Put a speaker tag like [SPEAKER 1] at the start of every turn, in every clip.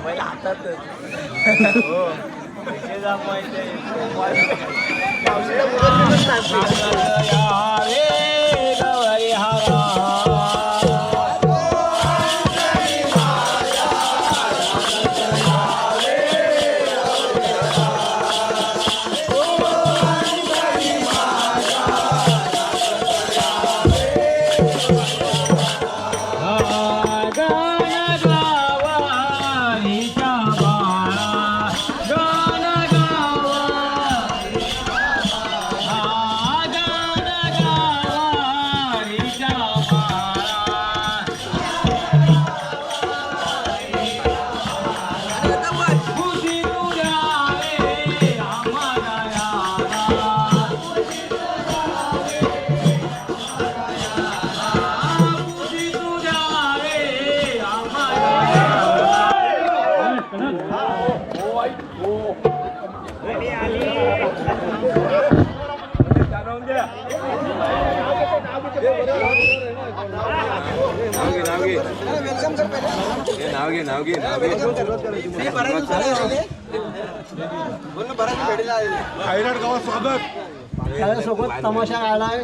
[SPEAKER 1] Mobile हातातच.
[SPEAKER 2] नाव घे नाव घे नाव घे
[SPEAKER 3] सोबत तमाशा आलाय.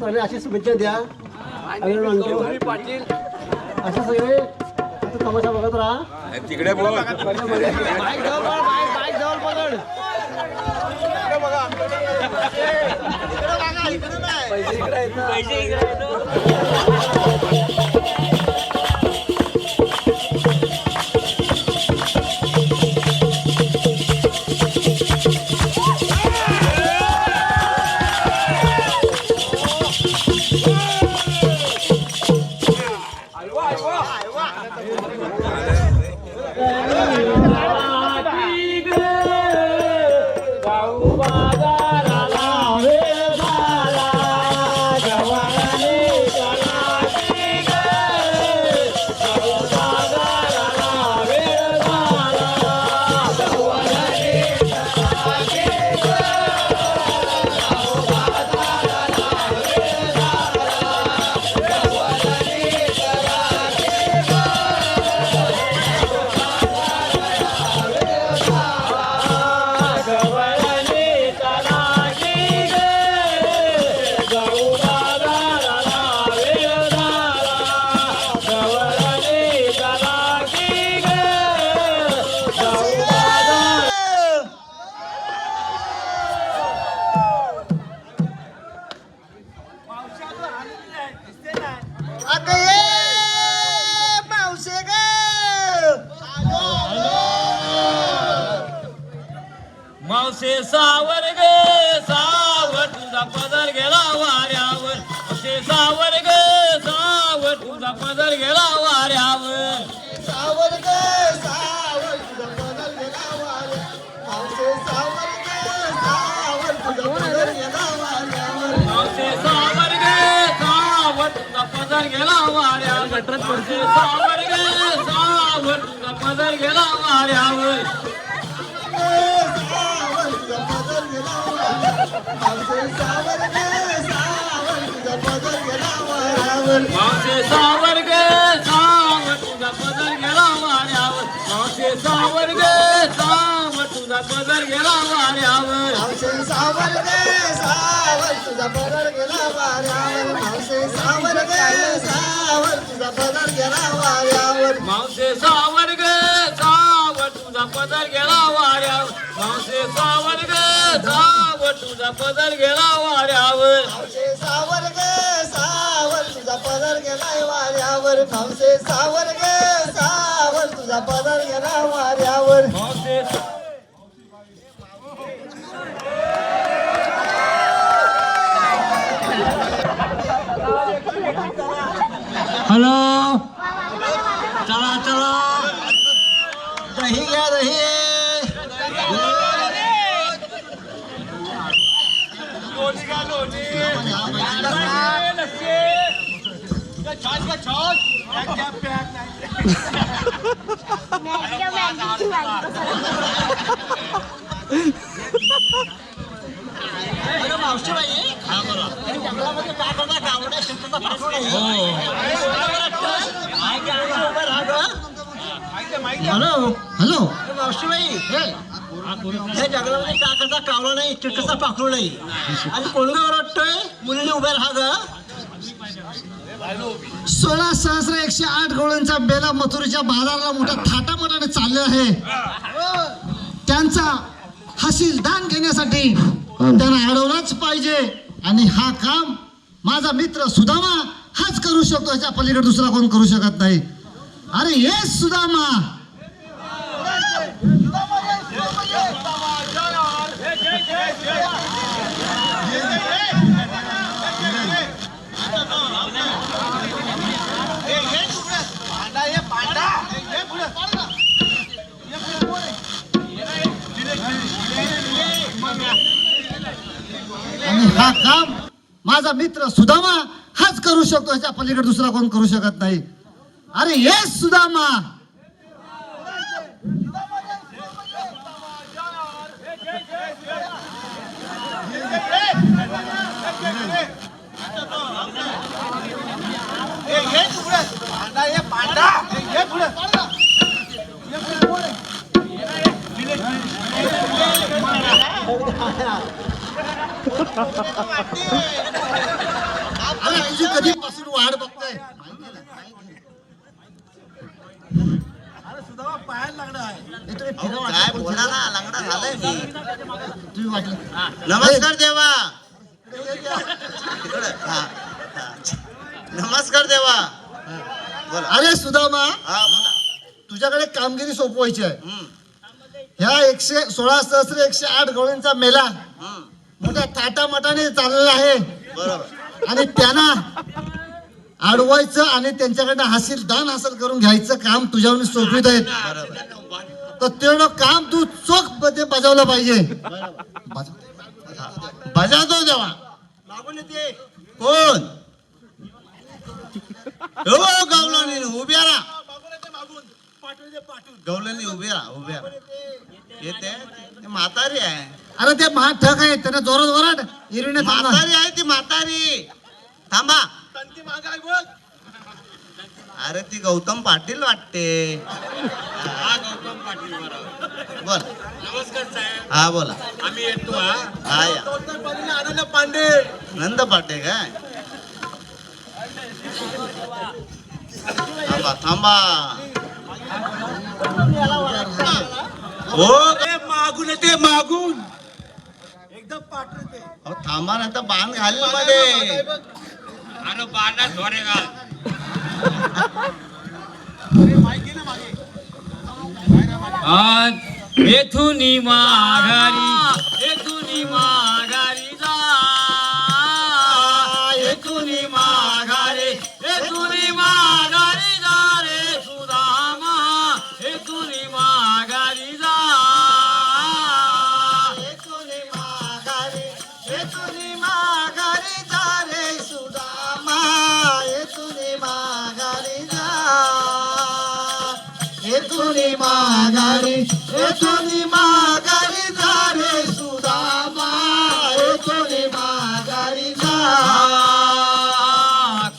[SPEAKER 3] सगळे अशी शुभेच्छा द्या. आणि म्हणतो असे सगळे तमाशा बघत राहा.
[SPEAKER 2] तिकडे बोल.
[SPEAKER 1] गाऊ वाऱ्यावर मावसे सावर ग सावर तुझा पदर गेला वाऱ्यावर.
[SPEAKER 3] सावर तुझा पदर गेला वाऱ्यावर मावशे सावर ग सावर
[SPEAKER 1] ग सावर तुझा पदर गेला वाऱ्यावर.
[SPEAKER 3] मावशे सावर ग सावर तुझा पदर गेला वाऱ्यावर. मावशे सावर ग सावर तुझा पदर गेला वाऱ्यावर.
[SPEAKER 1] मावसे सावर ग सावर तुझा पदर गेला वाऱ्यावर. मावसे सावर ग सावर तुझा पदर गेला वाऱ्यावर.
[SPEAKER 3] वाऱ्यावर मावशे सावर ग सावर तुझा पदर गेला वाऱ्यावर
[SPEAKER 1] मावसे हॅलो.
[SPEAKER 3] हॅलो
[SPEAKER 4] हॅलो
[SPEAKER 3] मावशीबाई हे जंगलामध्ये काकाचा कावळा नाही? चिटकाचा पाखरू नाही. आणि कोणगा वाटतोय मुलीने उभ्या राहा ग.
[SPEAKER 4] सोळा सहस्र एकशे आठ गोळ्यांचा बेला मथुरीच्या बाजाराला मोठ्या थाटामाटाने चालले आहे. त्यांचा हसील दान घेण्यासाठी त्यांना अडवलंच पाहिजे. आणि हा काम माझा मित्र सुदामा हाच करू शकतो ह्याच्या पलीकडे दुसरा कोण करू शकत नाही. अरे ये सुदामा! काम माझा मित्र सुदामा हाच करू शकतो ह्याच्या पलीकडे दुसरा कोण करू शकत नाही. अरे हे सुदामा! अरे तुझी कधीपासून वाढ बघतोय? तुम्ही फिरा वाटलं,
[SPEAKER 5] काय
[SPEAKER 4] पण
[SPEAKER 5] बोला ना लंगडा झालाय मी.
[SPEAKER 4] तुम्ही वाटलं.
[SPEAKER 5] नमस्कार देवा. नमस्कार देवा. बोला.
[SPEAKER 4] अरे सुदामा
[SPEAKER 5] हा बोला.
[SPEAKER 4] तुझ्याकडे कामगिरी सोपवायची आहे.
[SPEAKER 5] हम्म,
[SPEAKER 4] ह्या एकशे सोळा सहस्र एकशे आठ गोळ्यांचा मेला
[SPEAKER 5] हम्म.
[SPEAKER 4] मोठ्या थाटामाटाने चाललेला आहे. आणि त्यांना अडवायचं आणि त्यांच्याकडनं हासिल दान हासिल करून घ्यायचं काम तुझ्यावर सोपवित आहेत
[SPEAKER 5] बरोबर
[SPEAKER 4] तर तेवढं काम तू चोखमध्ये बजावलं पाहिजे. बजाव.
[SPEAKER 5] बजावतो देवा. कोण? हो गवलानी उभ्या राहा. गवलानी उभ्या राहा उभ्या राहा. येते ते म्हातारी आहे.
[SPEAKER 4] अरे ते महा ठक आहे त्यांना जोरात वराट इरिने थांबा.
[SPEAKER 5] म्हातारी आहे ती म्हातारी. थांबा. अरे ती गौतम पाटील वाटते.
[SPEAKER 1] हा गौतम पाटील बरोबर.
[SPEAKER 5] बोल.
[SPEAKER 1] नमस्कार साहेब.
[SPEAKER 5] हा बोला.
[SPEAKER 1] आम्ही येतो हा.
[SPEAKER 5] हा या.
[SPEAKER 3] आनंद पांडे.
[SPEAKER 5] नंद पाटे काय थांबा थांबा. हो
[SPEAKER 1] ए, मागून येते मागून.
[SPEAKER 5] अहो, थांबा ना तर बांध घाल मध्ये.
[SPEAKER 1] अरे बाणा धोरे घाल. आज येथुनी माघारी येथुनी माघारी जा. माघारी येथुनी माघारी सुदामा येथुनी माघारी जा.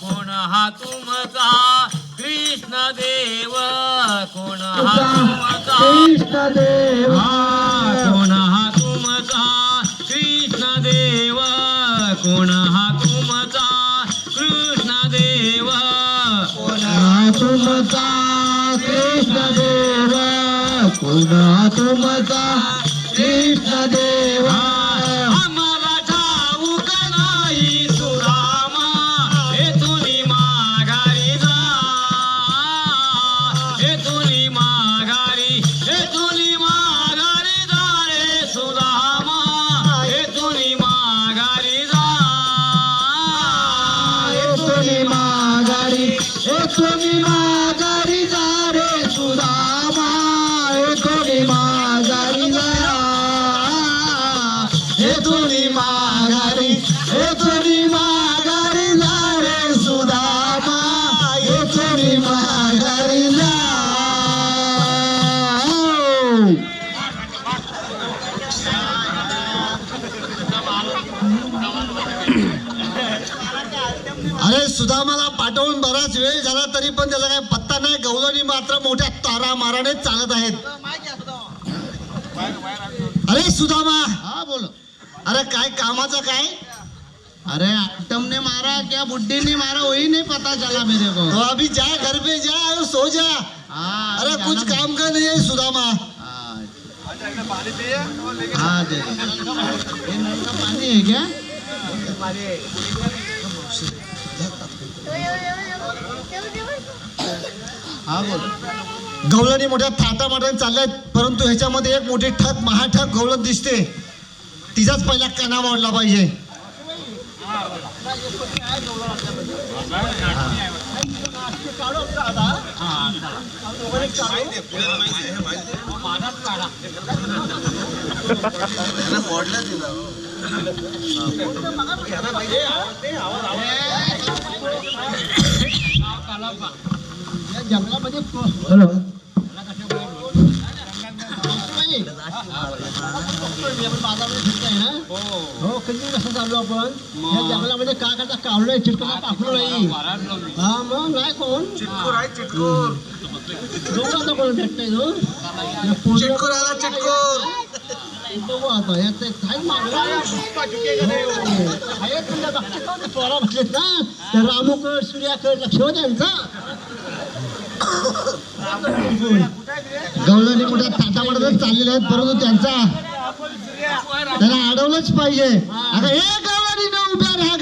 [SPEAKER 1] कोण हा तुमचा कृष्ण देव? कोण हा तुमचा
[SPEAKER 4] कृष्ण देव. मजा अरे सुदामाला पाठवून बराच वेळ झाला तरी पण त्याचा काही पत्ता नाही. गवळणी मात्र मोठ्या तारा माराने चालत आहेत. अरे सुदामा!
[SPEAKER 3] हा बोलो.
[SPEAKER 4] अरे काय कामाचं काय?
[SPEAKER 3] अरे आइटम ने मारा क्या बुड्ढी ने मारा वही नहीं पता चला मेरे को.
[SPEAKER 4] तो अभी जा घर पे जा और सो जा. अरे कुछ काम का. नहीं है सुदामा?
[SPEAKER 3] हाँ दे. पानी है क्या? हाँ बोलो.
[SPEAKER 4] गवळणी मोठ्या थाटा माटाने चालल्यात परंतु ह्याच्यामध्ये एक मोठी ठक महाठक गवळण दिसते. तिचाच पहिला कणा वाढला पाहिजे.
[SPEAKER 3] जंगलामध्ये हो कधी कसं चालू आपण या जंगलामध्ये काय करता कावलं चिटकला पाखरू नाही हा मग नाही कोण? दोघांचा कोण भेटतंय तो चिटकूर आला चिटकूर. बघू आता यात एक काही आहे पोरा ना लक्ष त्यांचा
[SPEAKER 4] गवळणी मोठ्या चाललेले आहेत परंतु त्यांचा त्याला अडवलंच पाहिजे अगं हे गवळणी न उभ्या राहा ग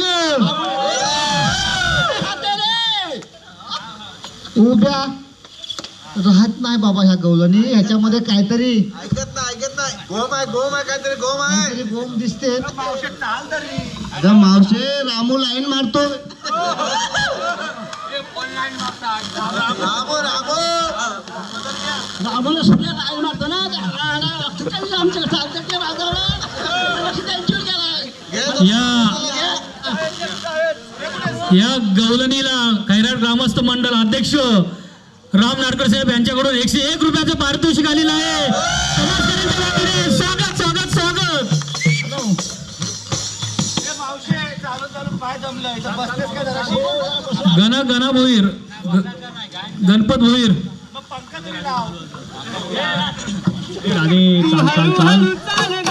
[SPEAKER 4] उभ्या. राहत नाही बाबा ह्या गवळणी. ह्याच्यामध्ये काहीतरी
[SPEAKER 5] ऐकत नाही ऐकत नाही गोम आहे गोम आहे काहीतरी गोम आहे
[SPEAKER 4] काहीतरी बोंब दिसते ग मावशे रामू लाईन मारतो.
[SPEAKER 5] रामो रामो.
[SPEAKER 3] आम्हाला सूर्य काय मारतो ना. त्या- आमच्या चालतं ते बाजारला लक्ष त्यांच्यावर गेलाय.
[SPEAKER 6] या. या गवलनीला खैराट ग्रामस्थ मंडळ अध्यक्ष राम नाडकर साहेब यांच्याकडून एकशे एक रुपयाचं पारितोषिक आलेलं आहे. स्वागत स्वागत स्वागत. गण गण भोईर. गणपत भोईर. आणि चाल चाल चाल.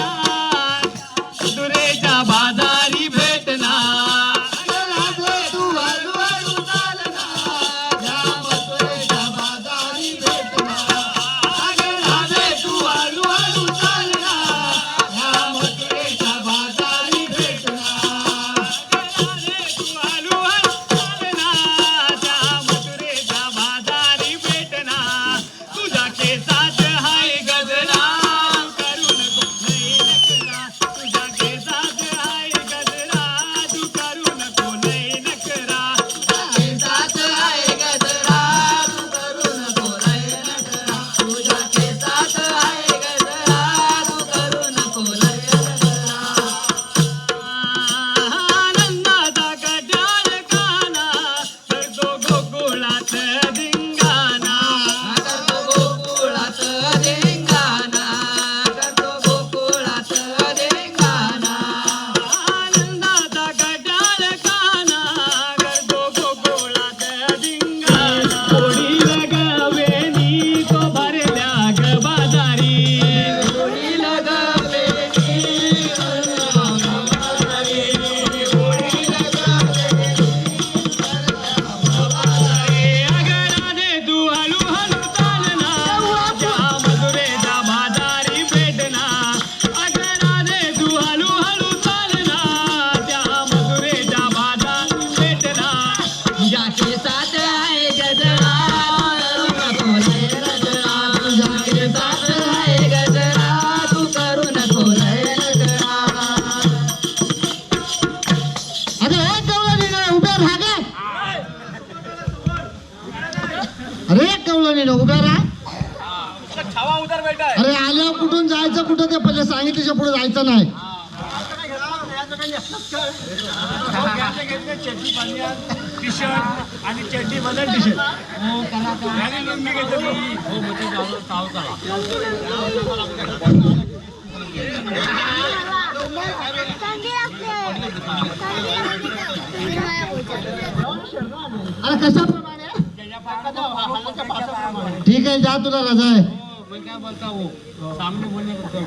[SPEAKER 6] आणि चड्डी बदल टी शर्ट
[SPEAKER 7] चांगली लागते
[SPEAKER 4] अरे कशाप्रमाणे? ठीक आहे जा तुला रजा आहे.
[SPEAKER 1] मैं क्या बोलता हूँ? सामने बोलने को तो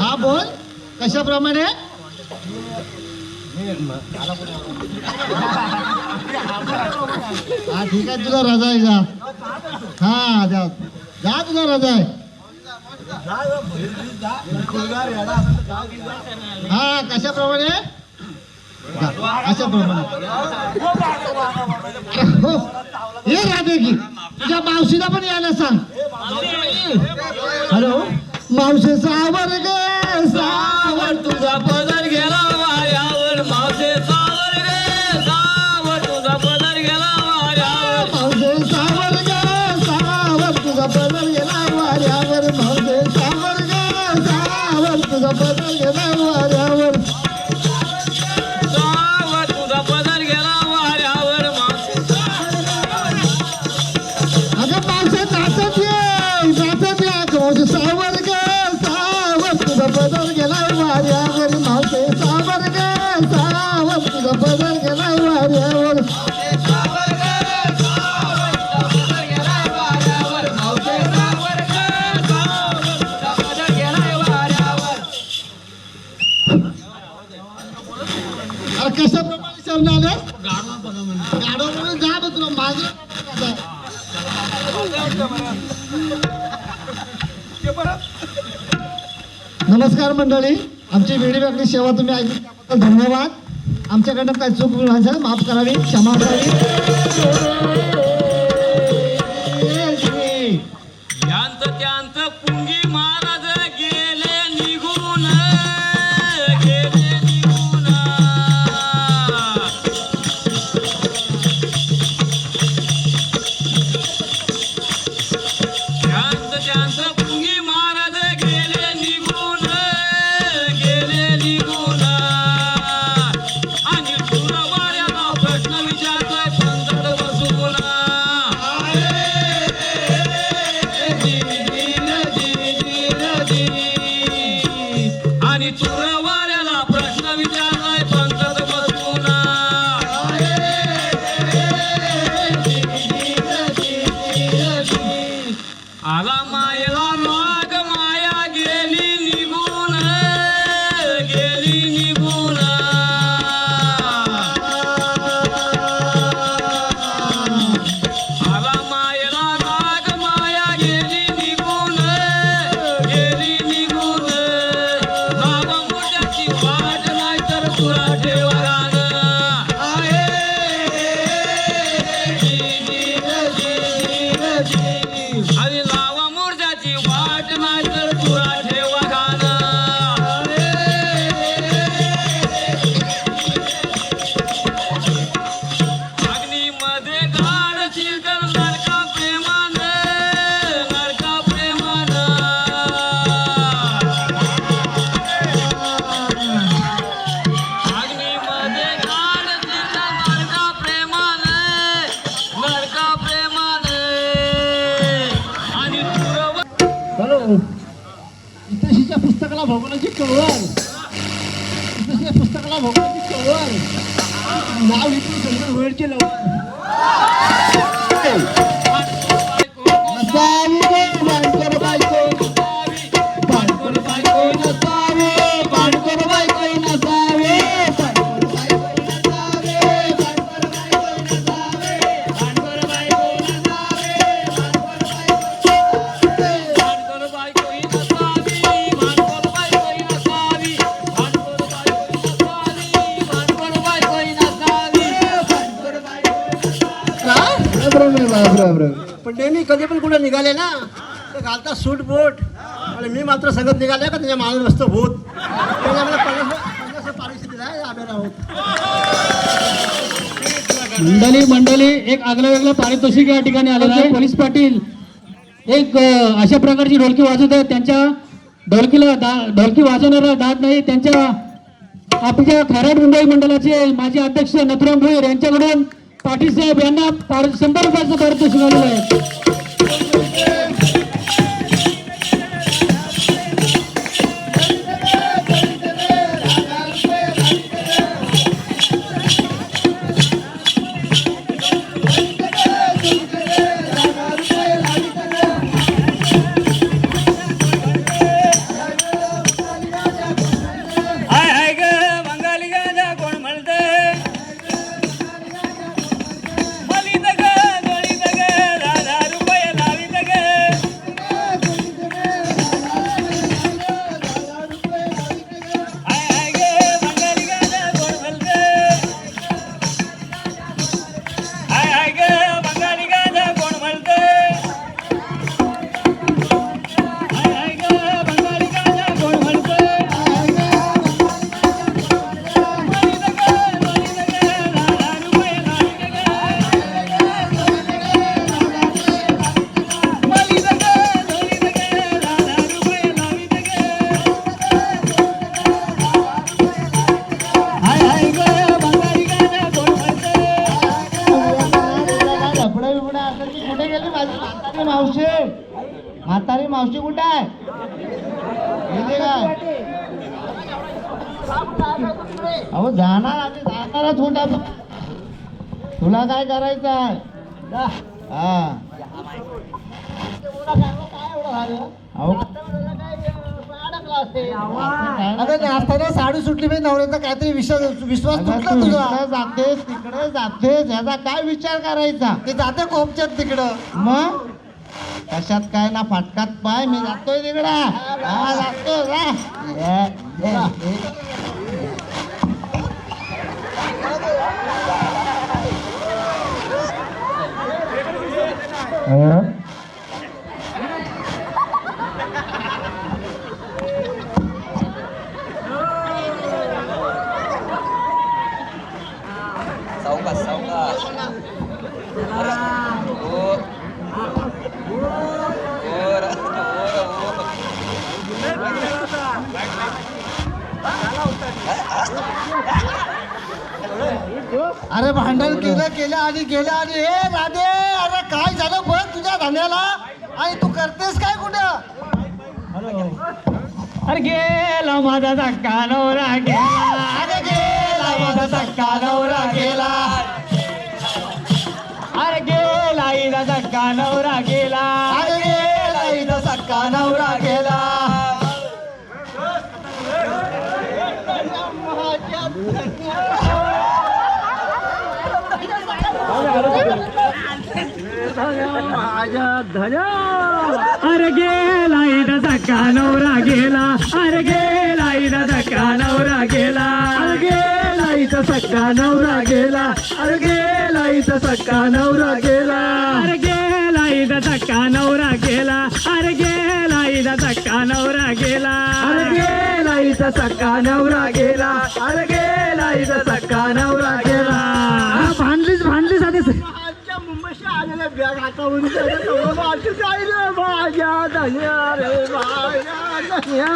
[SPEAKER 4] हा बोल. कशाप्रमाणे? हा ठीक आहे तुला रजा आहे जा. हा जा. जा तुझा रजा आहे. हा कशाप्रमाणे? अशाप्रमाणे. हो ये राधे की तुझ्या मावशीला पण यायला सांग. हॅलो? मावशी सावर ग सावर
[SPEAKER 1] तुझा पदर गेला.
[SPEAKER 4] नमस्कार मंडळी आमची वेळी वेगळी सेवा तुम्ही ऐकली धन्यवाद. आमच्याकडनं काही चूक झालं माफ करावी क्षमा करावी
[SPEAKER 1] आणि
[SPEAKER 4] नसावी
[SPEAKER 3] पण नेहमी कधी पण कुठे निघाले ना तर घालता सूट बोट. आणि मी मात्र सगळं निघाले का त्याच्यामागे नसतं भूत. त्याने मला पन्नास पन्नास पारिश दिला आहे आम्ही आहोत
[SPEAKER 8] मंडळी मंडळी एक आगळं वेगळं पारितोषिक या ठिकाणी आलेलं आहे. पोलीस पाटील एक अ, अशा प्रकारची ढोलकी वाजवत आहेत. त्यांच्या ढोलकीला दा- ढोलकी वाजवणारा दाद नाही. त्यांच्या आपल्या खराड मुंबई मंडळाचे माजी अध्यक्ष नथुराम भोईर यांच्याकडून पाटील साहेब यांना शंभर रुपयाचं पारितोषिक आलेलं आहे.
[SPEAKER 3] विश्वास तुटला तुझा?
[SPEAKER 2] जातेस तिकडे जातेस याचा काय विचार करायचा?
[SPEAKER 3] ते जाते कोपच्यात तिकडं.
[SPEAKER 2] मग? कशात काय ना फाटकात पाय मी जातोय तिकडे. हा जातो जा. ये,
[SPEAKER 3] अरे भांडण केलं केलं आणि गेलं आणि हे राधे अरे काय झालं बघ तुझ्या धान्याला? आणि तू करतेस काय कुठं?
[SPEAKER 6] अरे गेला माझा धक्का नवरा गेला. अरे गेला माझा धक्का नवरा गेला. अरे गेला इथं धक्का नवरा गेला. अरे गेला इथं धक्का नवरा गेला. अरे गेला इथं सक्का नवरा गेला. अरे गेला इथं सक्का नवरा गेला. अरे गेला इथं धक्का नवरा गेला. अरे गेला इथं धक्का नवरा गेला. अरे गेला इथं सक्का नवरा गेला. अरे गेला इथं सक्का नवरा गेला. भांडलीच भांडलीच आधी.
[SPEAKER 3] माझ्या धन्या रे माझ्या धन्या.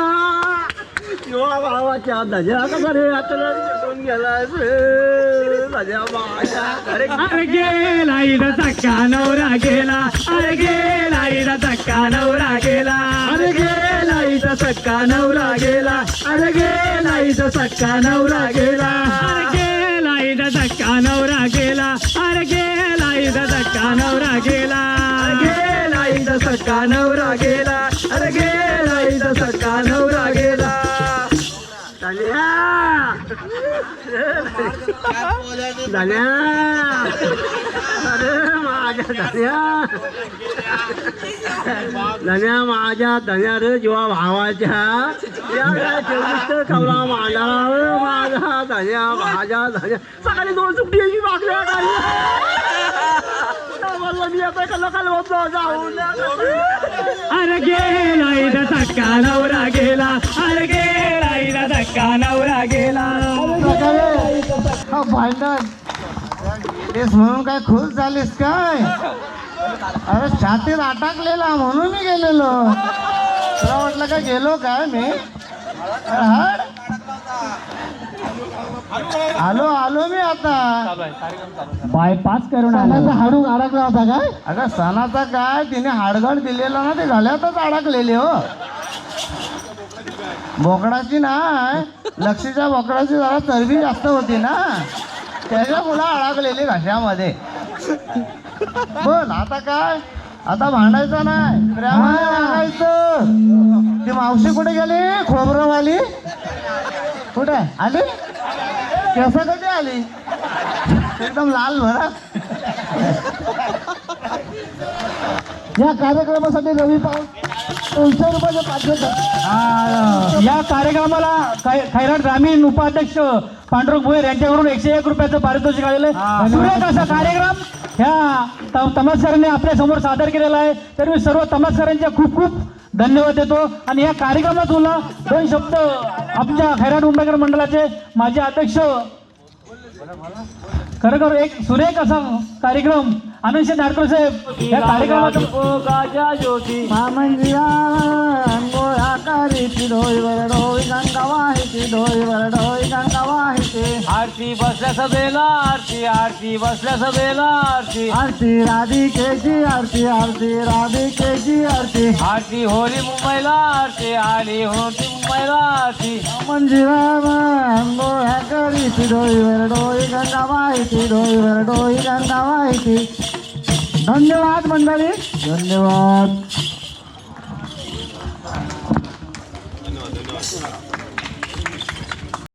[SPEAKER 3] किंवा भावाच्या धन्या कसा रे आता माझ्या अरे
[SPEAKER 6] अरे गेला इथं धक्का नवरा गेला. अरे गेला इथं धक्का नवरा गेला. अरे गेला इथं सक्का नवरा गेला. अरे गेला इथं सक्का नवरा गेला. अरे गेला इथं धक्का नवरा गेला. अरे गेला इथं धक्का नवरा गेला. गेला इथं सक्का नवरा गेला. अरे गेला इथं सक्का नवरा गेला.
[SPEAKER 3] धन्या माझ्या धन्या रे जीवा भावाच्या. कवला माझा. माझा धन्या माझ्या धन्या सकाळी दोन सुट्टी मागल्या म्हणलं मी आता कल्ला काल होतो जाऊन
[SPEAKER 6] अरे गेला इथं धक्का नवरा गेला अरे गेला इथं धक्का नवरा गेला
[SPEAKER 2] हा भांडण गेलेस म्हणून काय खुश झालीस काय? अरे छातीत अटकलेला म्हणून मी गेलेलो. तुला वाटलं का गेलो काय मी? अरे हट. आलो आलो मी आता.
[SPEAKER 6] बायपास करून
[SPEAKER 2] सणाचा हाडूक अडकला होता काय? अगं सणाचा काय? तिने हाडगड दिलेला ना ते गळ्यातच अडकलेले हो. बोकडाची नाही लक्षीच्या बोकडाची जरा चरबी जास्त होती ना. त्याच्या मुलं अडकलेली घशामध्ये. बोल आता काय? आता भांडायचं नाही. प्रेमाने ती मावशी कुठे गेली? खोबरंवाली? कुठे? आली? केस कधी आली? एकदम लाल भरत या कार्यक्रमासाठी रवी पाऊस दोनशे रुपयाचे
[SPEAKER 8] आ, या कार्यक्रमाला खैराट ग्रामीण उपाध्यक्ष पांडुरंग भोयर यांच्याकडून एकशे एक रुपयाचं पारितोषिक आलेलं आहे. सुरेख असा कार्यक्रम? ह्या त- तमासकरांनी आपल्यासमोर सादर केलेला आहे. तर मी सर्व तमासकरांचे खूप खूप धन्यवाद देतो. आणि या कार्यक्रमात तुला दोन शब्द आमच्या खैराट उंबेकर मंडळाचे माझे अध्यक्ष. खरोखर एक सुरेख असा कार्यक्रम आनंद नाडकर साहेब. या कार्यक्रमात
[SPEAKER 3] अंगोळा करी पिढोई वरडोई गंगा वाहिती
[SPEAKER 2] वाहिती डोईवर डोई गंगा वाहिती
[SPEAKER 1] आरती बसल्या सभेला आरती आरती बसल्या सभेला आरती.
[SPEAKER 2] आरती राधिकेची आरती आरती राधिकेची आरती.
[SPEAKER 1] आरती होली मुंबईला आरती आली होती मुंबईला आरती.
[SPEAKER 2] मंजिरा गोळ्या करीती डोईवर डोई गंगा वाहिती डोईवर डोई गंगा वाहिती धन्यवाद मंडळी. धन्यवाद. Thank you.